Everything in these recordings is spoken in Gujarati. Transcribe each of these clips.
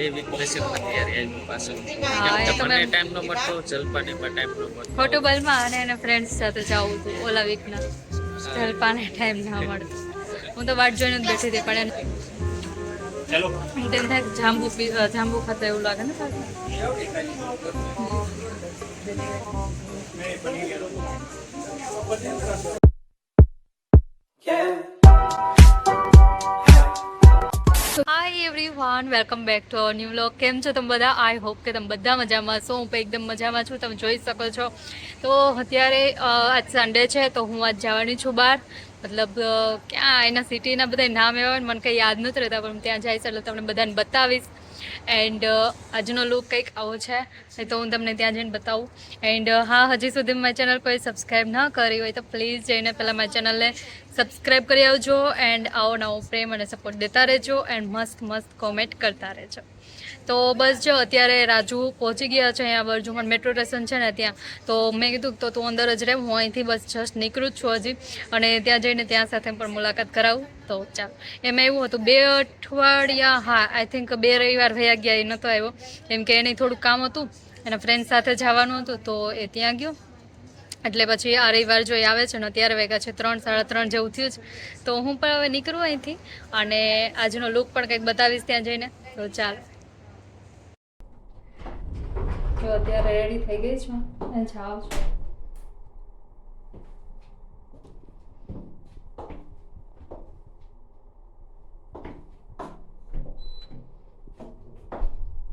બે વીક પછી નથી યાર આવ્યું પાછું. હા, એ કેમ કે તો મને ટાઈમ નો મળતો જલપાને પણ ટાઈમ નો મળતો ફોટોબોલમાં અને એના ફ્રેન્ડ્સ સાથે જવું હતું ઓલા વીકના જલપાને ટાઈમ ના મળતો. હું તો વાટ જોઈને જ બેઠી હતી પણ એને તેમ થાય જાંબુ પી જાંબુ ખાતા એવું લાગે ને પાછું. Everyone welcome back to new vlog કેમ છો તમે બધા? આઈ હોપ કે તમે બધા મજામાં છો. હું પણ એકદમ મજામાં છું. તમે જોઈ શકો છો. તો અત્યારે આજ સન્ડે છે, તો હું આજ જવાની છું બહાર. મતલબ ક્યાં એના સિટીના બધા નામ એવા મને કંઈ યાદ નથી રહેતા, પણ હું ત્યાં જઈશ એટલે તમને બધાને બતાવીશ. એન્ડ આજનો લુક કંઈક આવો છે. નહીં તો હું તમને ત્યાં જઈને બતાવું. એન્ડ હા, હજી સુધી મારી ચેનલ કોઈ સબસ્ક્રાઈબ ન કરી હોય તો પ્લીઝ જઈને પહેલાં મારી ચેનલને સબસ્ક્રાઈબ કરી આવજો. એન્ડ આવો નવો પ્રેમ અને સપોર્ટ દેતા રહેજો. એન્ડ મસ્ત મસ્ત કોમેન્ટ કરતા રહેજો. તો બસ જો, અત્યારે રાજુ પહોંચી ગયા છે અહીંયા બરજુમન મેટ્રો સ્ટેશન છે ને ત્યાં. તો મેં કીધું તો તું અંદર જ રહે હું અહીંથી બસ જસ્ટ નીકળું જ છું હજી. અને ત્યાં જઈને ત્યાં સાથે પણ મુલાકાત કરાવું. તો ચાલો. એમાં એવું હતું, બે અઠવાડિયા, હા આઈ થિંક બે રવિવાર થયા ગયા, એ નહોતો આવ્યો. કેમ કે એને થોડું કામ હતું, એના ફ્રેન્ડ સાથે જવાનું હતું, તો એ ત્યાં ગયો. એટલે પછી આ રવિવાર જો આવે છે ને, અત્યારે વાગ્યા છે ત્રણ, સાડા ત્રણ જેવું થયું છે. તો હું પણ હવે નીકળું અહીંથી. અને આજનો લુક પણ કંઈક બતાવીશ ત્યાં જઈને. તો ચાલો. જો અત્યારે રેડી થઈ ગઈ છું અને જાઉં છું.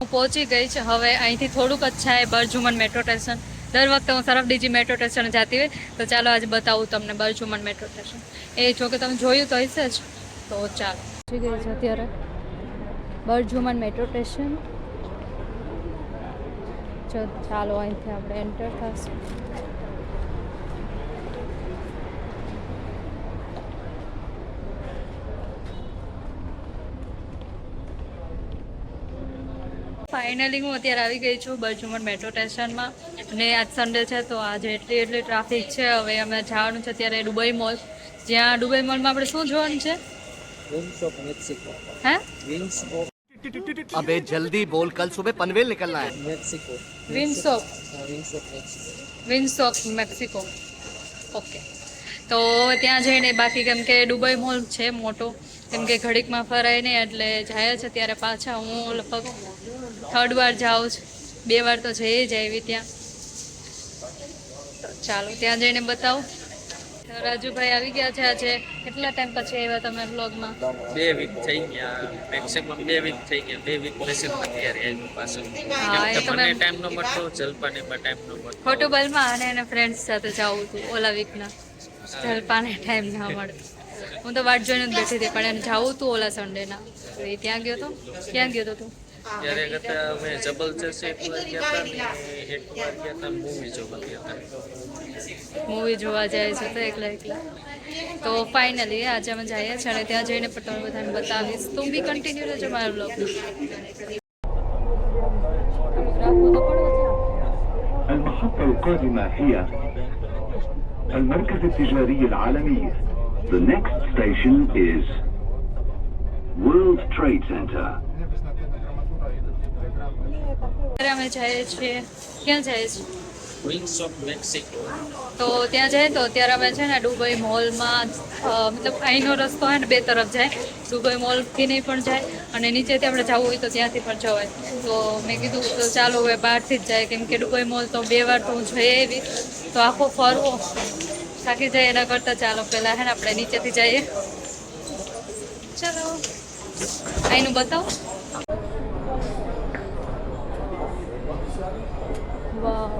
હું પહોંચી ગઈ છે. હવે અહીંથી થોડુંક જ છે બરજુમન મેટ્રો સ્ટેશન દર વખતે હું સરફડીજી મેટ્રો સ્ટેશન જતી હોય તો ચાલો આજે બતાવું તમને બરજુમન મેટ્રો સ્ટેશન એ જો કે તમે જોયું તો હશે જ. તો ચાલો. પહોંચી ગઈ છે અત્યારે બરજુમન મેટ્રો સ્ટેશન જો ચાલો અહીંથી આપણે એન્ટર થશું. ફાઇનલી હું અત્યારે આવી ગઈ છું બજુમન મેટ્રો સ્ટેશનમાં અને આજ સન્ડે છે તો આજે એટલી એટલી ટ્રાફિક છે. હવે અમે જવાનું છે અત્યારે દુબઈ મોલ જ્યાં દુબઈ મોલમાં આપણે શું જોવાનું છે? હે? અબે જલ્દી બોલ કલ સુબહ પનવેલ નીકળના હે મેક્સિકો વિન્સોપ વિન્સોક મેક્સિકો ઓકે તો ત્યાં જઈને બાકી કેમ કે દુબઈ મોલ છે મોટો કેમ કે ઘડીકમાં ફરાય નહીં એટલે જાય છે ત્યારે પાછા હું લગભગ થર્ડ વાર જાઉં છું. બે વાર તો જઈ જ આવી ત્યાં. ચાલો ત્યાં જઈને બતાવું. તો રાજુભાઈ આવી ગયા છે આજે. કેટલા ટાઈમ પછી આવ્યા તમે બ્લોગમાં બે વીક થઈ ગયા. મેક્સિમમ બે વીક થઈ ગયા. બે વીક પછી નથી યાર પાછું. હા, એ કેમ કે તો મને મેં- ટાઈમ નો મળતો જલપાને પણ ટાઈમ નો મળતો. ફોટોબલમાં અને એના ફ્રેન્ડ્સ સાથે જાવું હતું ઓલા વીકના જલપાને ટાઈમ ના મળતો. હું તો વાટ જોઈને જ બેઠી હતી પણ એને જવું હતું ઓલા સન્ડેના તો એ ત્યાં ગયો તો? ક્યાં ગયો તો તું? ત્યારે કરતા અમે જબરજસ્ત એક વાર ગયા હતા ને એક વાર ગયા હતા મૂવી જોવા ગયા હતા મૂવી જોવા જાય છે તો એકલા એકલા તો ફાઇનલી આજે અમે જઈએ છીએ અને ત્યાં જઈને પણ તમને બધાને બતાવીશ તું બી કન્ટિન્યુ રહેજો મારા blog المحطة القادمة هي المركز التجاري العالمي. The next station is World Trade Center. અમે જઈએ છીએ. ક્યાં જઈએ છીએ? વિંગ્સ ઓફ મેક્સિકો તો ત્યાં જઈએ તો અત્યારે અમે છે ને દુબઈ મોલમાં મતલબ અહીંનો રસ્તો હોય ને બે તરફ જાય. દુબઈ મોલથી નહીં પણ જાય અને નીચેથી આપણે જવું હોય તો ત્યાંથી પણ જવાય. તો મેં કીધું તો ચાલો હવે બહારથી જ જાય. કેમ કે દુબઈ મોલ તો બે વાર તો હું જઈ આવી. તો આખો ફરવો. થાકી જાય એના કરતાં ચાલો. પહેલાં હે ને આપણે નીચેથી જઈએ. ચાલો. અહીંનું બતાવો. 와.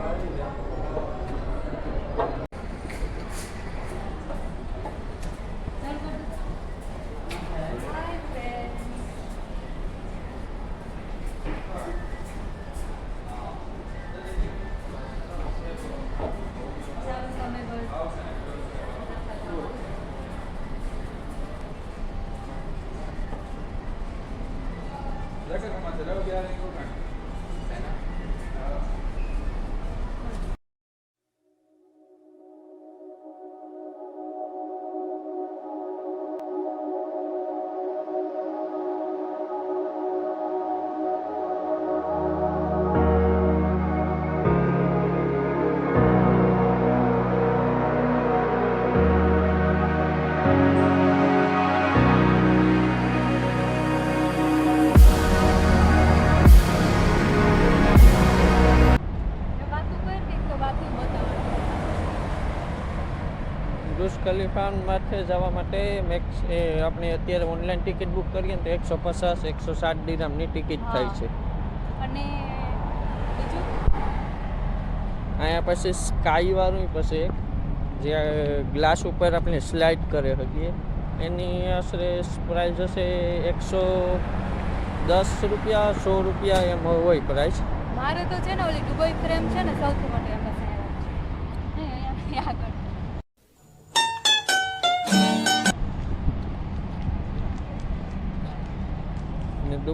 ખલીફા માથે જવા માટે મેક્સ એ આપણે અત્યારે ઓનલાઈન ટિકિટ બુક કરીએ ને તો એકસો પચાસ એકસો સાઠ દિરામની ટિકિટ થાય છે. અને અહીંયા પછી સ્કાય વાળું પછી એક જે ગ્લાસ ઉપર આપણે સ્લાઇડ કરી શકીએ એની આશરે પ્રાઇસ હશે એકસો દસ રૂપિયા સો રૂપિયા એમ હોય પ્રાઇસ મારે તો છે ને ઓલી દુબઈ ફ્રેમ છે ને સૌથી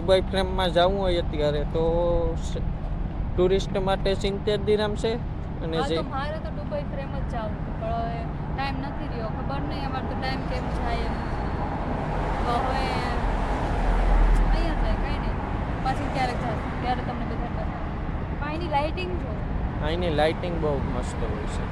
દુબઈ ફ્રેમમાં જવું હોય અત્યારે તો ટુરિસ્ટ માટે સિત્તેર દિરામ છે અને જે મારે તો દુબઈ ફ્રેમ જ જવું પણ હવે ટાઈમ નથી રહ્યો. ખબર નહીં અમારે તો ટાઈમ કેમ જાય એમ. તો હવે અહીંયા જાય કાંઈ નહીં. પાછી ક્યારેક જશું ત્યારે તમને બધા પાણીની લાઇટિંગ જો. અહીંની લાઇટિંગ બહુ મસ્ત હોય છે.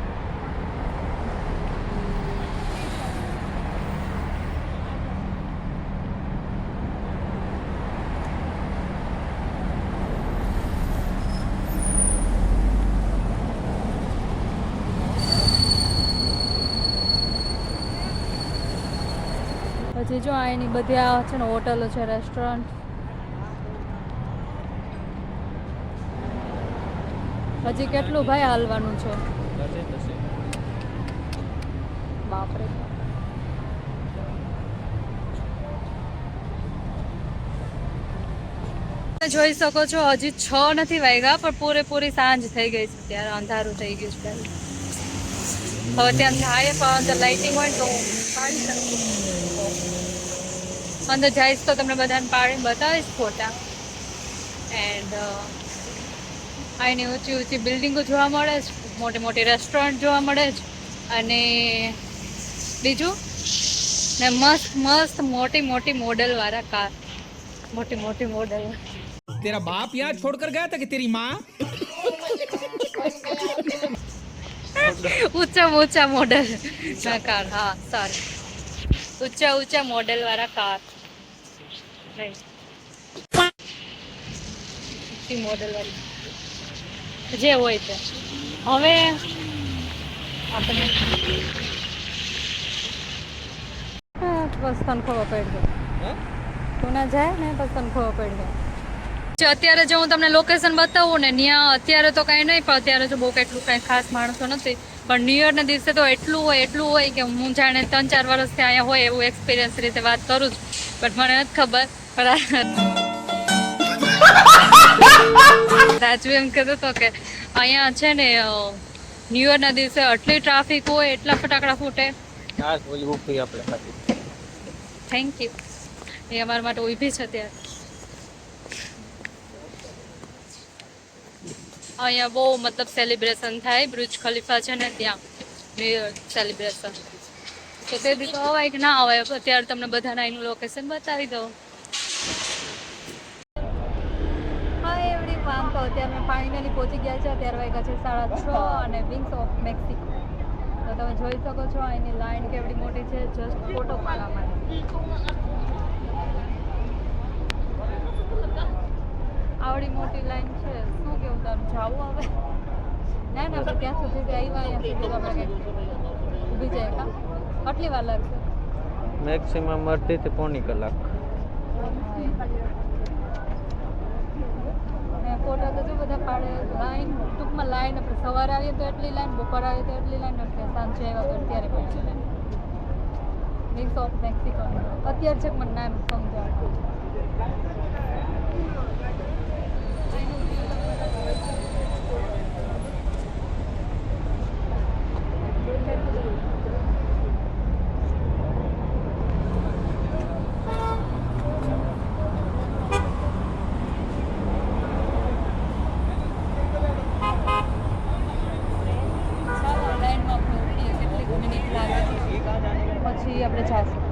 પછી જો અહીંની બધી આ છે ને હોટલો છે રેસ્ટોરન્ટ હજી કેટલું ભાઈ હાલવાનું છે? બાપરે. જોઈ શકો છો, હજી છ નથી વાગ્યા, પણ પૂરેપૂરી સાંજ થઈ ગઈ છે ત્યારે અંધારું થઈ ગયું છે. હવે ત્યાં થાય, પણ લાઇટિંગ હોય તો અંદર જઈશ તો તમને બધાને પાડીને બતાવીશ ફોટા. એન્ડ અહીંની ઊંચી ઊંચી બિલ્ડિંગો જોવા મળે છે મોટી મોટી રેસ્ટોરન્ટ જોવા મળે છે અને બીજું? ને મસ્ત મસ્ત મોટી મોટી મોડલવાળા કાર મોટી મોટી મોડલ તેરા બાપ યાદ છોડકર ગયા હતા કે તેરી માં? ઊંચા ઊંચા મોડલ કાર હા સારી ઊંચા ઊંચા મોડલવાળા કાર મોડલ વાળી. જે હોય તે. હવે આપણે બસ તને ખબર પડી ગયો? તું ના જાય ને બસ તને ખબર પડી ગયો જો અત્યારે જો હું તમને લોકેશન બતાવું ને ત્યાં અત્યારે તો કાંઈ નહીં પણ અત્યારે જો બહુ કેટલું કાંઈ ખાસ માણસો નથી. પણ ન્યૂ યરના દિવસે તો એટલું હોય એટલું હોય કે હું જાણે ત્રણ ચાર વર્ષથી અહીંયા હોય એવું એક્સપિરિયન્સ રીતે વાત કરું છું. બટ મને નથી ખબર. રાજુ એમ કહેતો હતો કે અહીંયા છે ને ન્યુ યરના દિવસે આટલી ટ્રાફિક હોય એટલા ફટાકડા ફૂટે. થેન્ક યુ એ અમારા માટે ઊભી છે અત્યારે. અહીંયા બહુ મતલબ સેલિબ્રેશન થાય બ્રુજ ખલીફા છે ને ત્યાં ન્યુ સેલિબ્રેશન તો તે દિવસો અવાય કે ના અવાય અત્યારે તમને બધાના એનું લોકેશન બતાવી દઉં હા એવડી વામ તો અત્યારે અમે ફાઇનલી પહોંચી ગયા છે અત્યારે વાગ્યા છે સાડા છ અને વિંગ્સ ઓફ મેક્સિકો તો તમે જોઈ શકો છો અહીંની લાઈન કેવડી મોટી છે. જસ્ટ ફોટો પાડવા માટે. આવડી મોટી લાઈન છે. શું કેવું તારું? જાવું હવે? ના ના આપણે ત્યાં સુધી આવ્યા? અહીંયા સુધી તો આપણે કંઈક ઊભી જાય કા? કેટલી વાર લાગશે? મેક્સિમમ અડધીથી પોણી કલાક. ફોટા તો જો બધા પાડે, લાઈન ટૂંકમાં લાઈન આપણે સવારે આવીએ તો એટલી લાઈન, બપોર આવીએ તો એટલી લાઈન એટલે સાંજે આવ્યા તો અત્યારે એટલી લાઈન. વિંગ્સ ઓફ મેક્સિકો અત્યારે છે મને નામ સમજાવતું ચાલો લાઈનમાં આપણે ઊભીએ કેટલીક મિનિટ લાગે પછી આપણે જાશું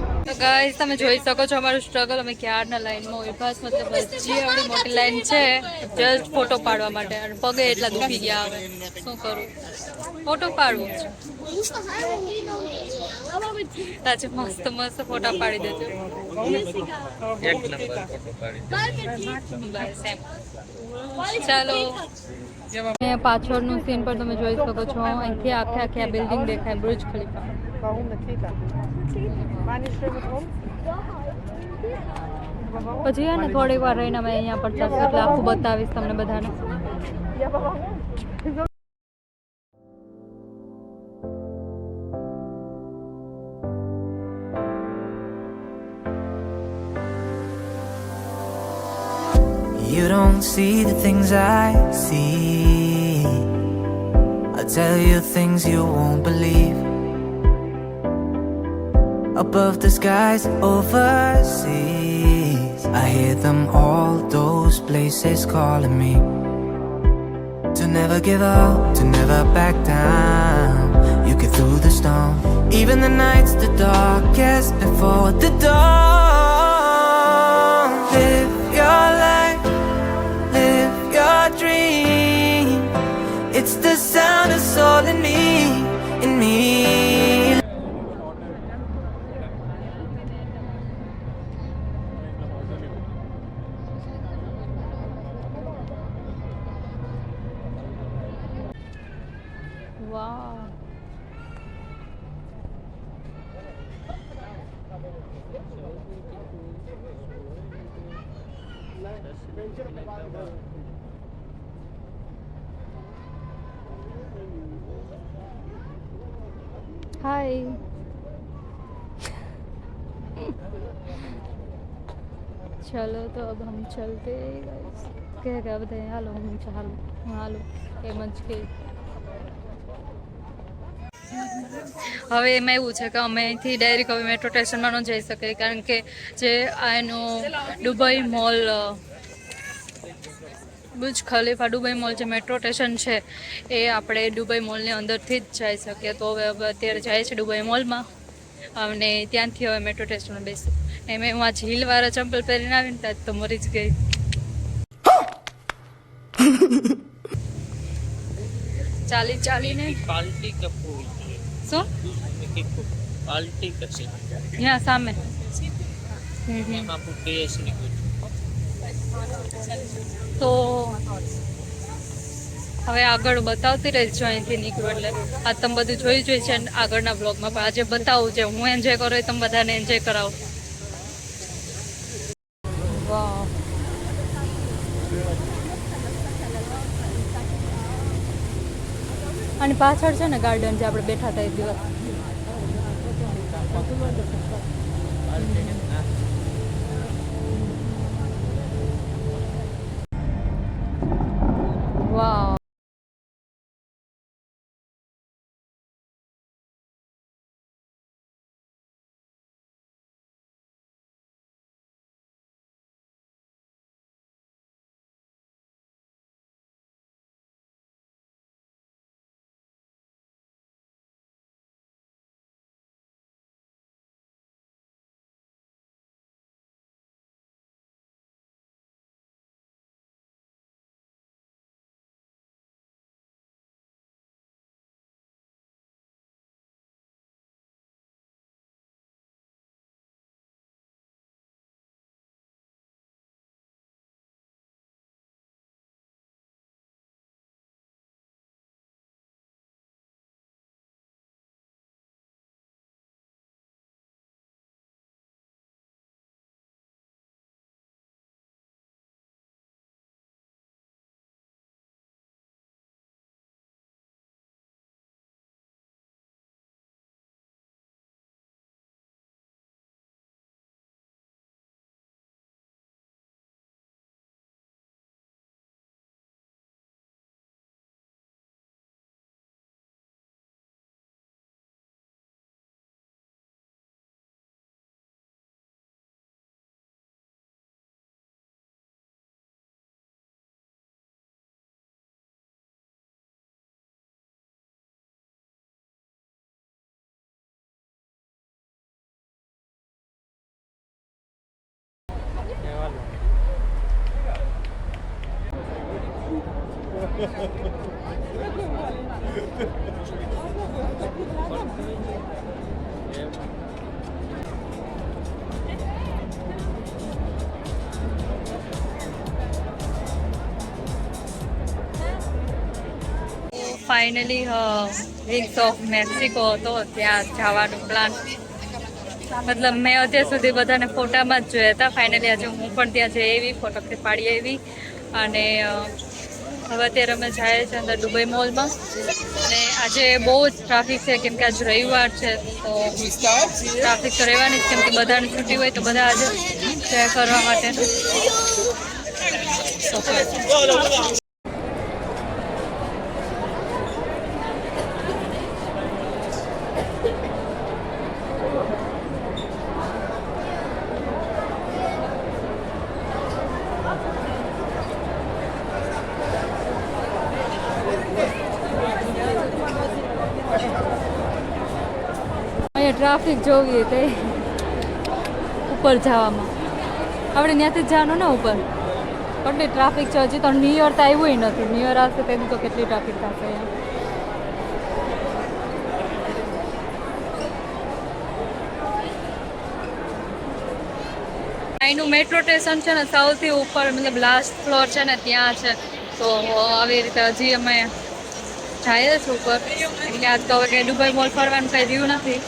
તો ગાઈસ તમે જોઈ શકો છો અમારું સ્ટ્રગલ અમે ક્યારના લાઈનમાં ઊભા મતલબ હજી આવડી મોટી લાઈન છે. જસ્ટ ફોટો પાડવા માટે. અને પગે એટલા દુખી ગયા હવે. શું કરું? ફોટો પાડવું છે. તાજે મસ્ત મસ્ત ફોટા પાડી દેજો. એક નંબર ફોટો પાડી બસ એમ. ચાલો. પાછળનું સીન પણ તમે જોઈ શકો છો. અહીંથી આખે આખી આ બિલ્ડિંગ દેખાય બ્રુજ ખલીફા Warum eine Kita? Meine ich schön mit rum? પછી હે ને થોડીક વાર રહીને અમે અહીંયા પર એટલે આખું બતાવીશ તમને બધાને? You don't see the things I see. I tell you things you won't believe. Above the skies overseas, I hear them all, those places calling me. To never give up, to never back down. You get through the storm, even the nights the darkest before the dawn. Live your life live your dream. It's the sound of soul in me. હાય चलो तो अब हम चलते कह गया बताए हालो हम चालो हालो मंच के હવે એમાં એવું છે કે અમે અહીંથી ડાયરેક્ટ હવે મેટ્રો સ્ટેશનમાં ન જઈ શકીએ કારણ કે જે આ એનું Dubai mall Burj Khalifa Dubai mall જે મેટ્રો સ્ટેશન છે એ આપણે દુબઈ મોલની અંદરથી જ જઈ શકીએ. તો હવે અત્યારે જાય છે દુબઈ મોલમાં અને ત્યાંથી હવે મેટ્રો સ્ટેશનમાં બેસું. એમ એમ આ ઝીલવાળા ચંપલ પહેરીને આવીને ત્યાં તો મરી જ ગઈ. ચાલી ચાલીને પાલટી કે ફૂલ? શું? પાલટી કરશે ત્યાં સામે. તો હવે આગળ બતાવતી રહીશ જો અહીંથી નીકળું એટલે. આ તમે બધું જોઈ જોઈ છે આગળના બ્લોગમાં પણ આજે બતાવું છે હું એન્જોય કરું એ તમે બધાને એન્જોય કરાવો. અને પાછળ છે ને ગાર્ડન જે આપણે બેઠા હતા એ દિવસ. ફાઇનલી વિંગ્સ ઓફ મેક્સિકો હતો, ત્યાં જવાનો પ્લાન મતલબ મેં અત્યાર સુધી બધાને ફોટામાં જ જોયા હતા. ફાઇનલી આજે હું પણ ત્યાં જઈ આવી ફોટોગ્રાફી પાડી આવી. અને હવે અત્યારે અમે જાય છે અંદર દુબઈ મોલમાં. અને આજે બહુ જ ટ્રાફિક છે, કેમ કે આજ રવિવાર છે, તો ટ્રાફિક તો રહેવાની જ, કેમ કે બધાને છૂટી હોય તો બધા આજે કરવા માટે. ટ્રાફિક જોવી તે ઉપર જવામાં. આપણે ત્યાંથી જ જવાનું ને ઉપર. કેટલી ટ્રાફિક છે, હજી તો ન્યુ તો આવ્યું નથી. ન્યુ આવશે તેની તો કેટલી ટ્રાફિક થશે અહીંનું મેટ્રો સ્ટેશન છે ને સૌથી ઉપર, મતલબ લાસ્ટ ફ્લોર છે ને ત્યાં છે. તો આવી રીતે હજી અમે જઈએ છીએ ઉપર. એટલે આજ તો હવે કંઈ દુબઈ મોલ ફરવાનું કંઈ રહ્યું નથી.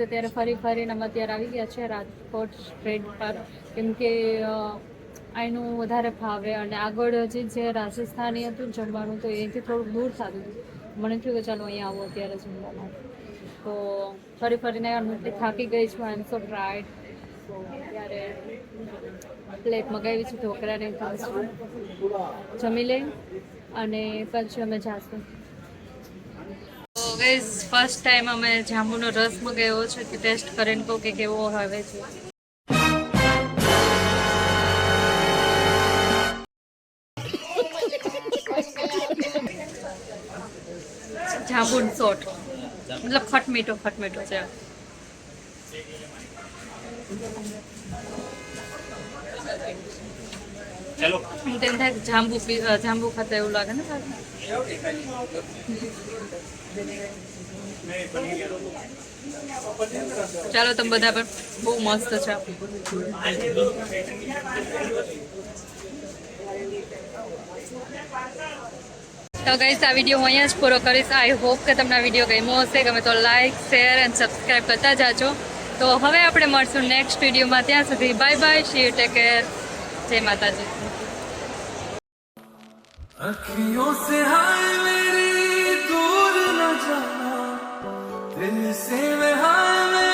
તો ત્યારે ફરી ફરીને અમે અત્યારે આવી ગયા છે રાજકોટ સ્ટ્રીટ પર. કેમ કે એનું વધારે ભાવે અને આગળ હજી જે રાજસ્થાની હતું જમવાનું તો એથી થોડુંક દૂર થતું મને થયું કે ચાલો અહીંયા આવો અત્યારે જમવાનું. તો ફરી ફરીને મોટી થાકી ગઈ છું આઈ એમ સો ટ્રાઈડ તો ત્યારે પ્લેટ મગાવી છે, ઢોકળાને જમી લઈ અને પછી અમે જાશું. તો ગઈઝ ફર્સ્ટ ટાઈમ અમે જાંબુનો રસ મગાવ્યો છે કે ટેસ્ટ કરીને કહું કે કેવો આવે છે. જાંબુન સોટ મતલબ ખટમીઠો ખટમીઠો છે. હું તેમ થાય જાંબુ જાંબુ ખાતા એવું લાગે ને ચાલો તમે બધા પણ બહુ મસ્ત છે તો ગઈશ આ વીડિયો હું અહીંયા જ પૂરો કરીશ. આઈ હોપ કે તમને આ વીડિયો ગમ્યો હશે. ગમે તો લાઈક શેર એન્ડ સબસ્ક્રાઈબ કરતા જાજો. તો હવે આપણે મળશું નેક્સ્ટ વિડીયોમાં ત્યાં સુધી bye bye she take care જય માતાજી. अखियों से हाय मेरी दूर न जाना दिल से मैं हाय मेरी